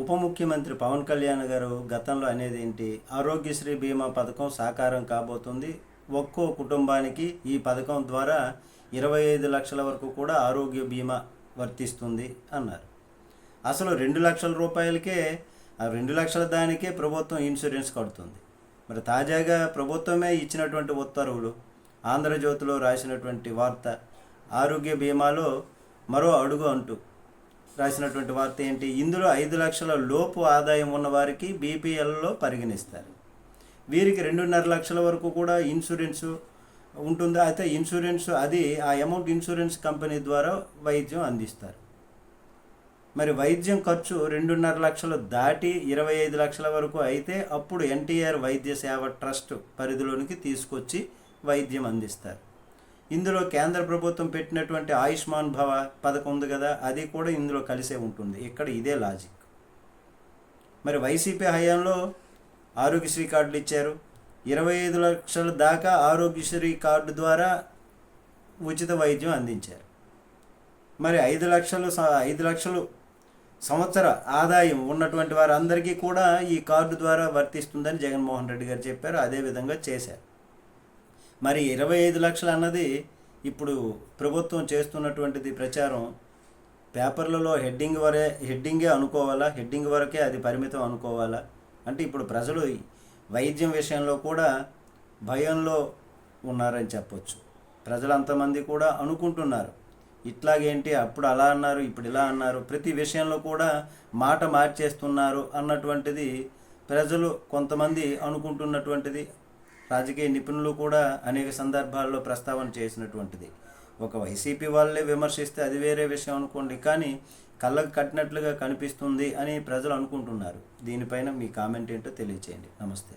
ఉప ముఖ్యమంత్రి పవన్ కళ్యాణ్ గారు గతంలో అనేది ఏంటి? ఆరోగ్యశ్రీ బీమా పథకం సాకారం కాబోతుంది. ఒక్కో కుటుంబానికి ఈ పథకం ద్వారా ఇరవై ఐదు లక్షల వరకు కూడా ఆరోగ్య బీమా వర్తిస్తుంది అన్నారు. అసలు రెండు లక్షల రూపాయలకే ఆ రెండు లక్షల దానికే ప్రభుత్వం ఇన్సూరెన్స్ కడుతుంది. మరి తాజాగా ప్రభుత్వమే ఇచ్చినటువంటి ఉత్తర్వులు ఆంధ్రజ్యోతిలో రాసినటువంటి వార్త ఆరోగ్య బీమాలో మరో అడుగు అంటూ రాసినటువంటి వార్త ఏంటి? ఇందులో ఐదు లక్షల లోపు ఆదాయం ఉన్న వారికి బీపీఎల్లో పరిగణిస్తారు. వీరికి రెండున్నర లక్షల వరకు కూడా ఇన్సూరెన్స్ ఉంటుంది? అయితే ఇన్సూరెన్స్ అది ఆ అమౌంట్ ఇన్సూరెన్స్ కంపెనీ ద్వారా వైద్యం అందిస్తారు. మరి వైద్యం ఖర్చు రెండున్నర లక్షలు దాటి ఇరవై ఐదు లక్షల వరకు అయితే అప్పుడు ఎన్టీఆర్ వైద్య సేవ ట్రస్ట్ పరిధిలోనికి తీసుకొచ్చి వైద్యం అందిస్తారు. ఇందులో కేంద్ర ప్రభుత్వం పెట్టినటువంటి ఆయుష్మాన్ భవ పథకం ఉంది కదా అది కూడా ఇందులో కలిసే ఉంటుంది. ఇక్కడ ఇదే లాజిక్ మరి వైసీపీ హయాంలో ఆరోగ్యశ్రీ కార్డులు ఇచ్చారు. ఇరవై ఐదు లక్షల దాకా ఆరోగ్యశ్రీ కార్డు ద్వారా ఉచిత వైద్యం అందించారు. మరి ఐదు లక్షలు స- ఐదు లక్షలు సంవత్సర ఆదాయం ఉన్నటువంటి వారందరికీ కూడా ఈ కార్డు ద్వారా వర్తిస్తుందని జగన్మోహన్ రెడ్డి గారు చెప్పారు. అదే విధంగా చేశారు. మరి ఇరవై ఐదు లక్షలు అన్నది ఇప్పుడు ప్రభుత్వం చేస్తున్నటువంటిది ప్రచారం పేపర్లలో హెడ్డింగ్ వరే హెడ్డింగే అనుకోవాలా? హెడ్డింగ్ వరకే అది పరిమితం అనుకోవాలా? అంటే ఇప్పుడు ప్రజలు వైద్యం విషయంలో కూడా భయంలో ఉన్నారని చెప్పొచ్చు. ప్రజలు అంతమంది కూడా అనుకుంటున్నారు. ఇట్లాగేంటి? అప్పుడు అలా అన్నారు ఇప్పుడు ఇలా అన్నారు ప్రతి విషయంలో కూడా మాట మార్చేస్తున్నారు అన్నటువంటిది ప్రజలు కొంతమంది అనుకుంటున్నటువంటిది రాజకీయ నిపుణులు కూడా అనేక సందర్భాల్లో ప్రస్తావన చేసినటువంటిది. ఒక వైసీపీ వాళ్ళే విమర్శిస్తే అది వేరే విషయం అనుకోండి కానీ కళ్ళకు కట్టినట్లుగా కనిపిస్తుంది అని ప్రజలు అనుకుంటున్నారు. దీనిపైన మీ కామెంట్ ఏంటో తెలియచేయండి. నమస్తే.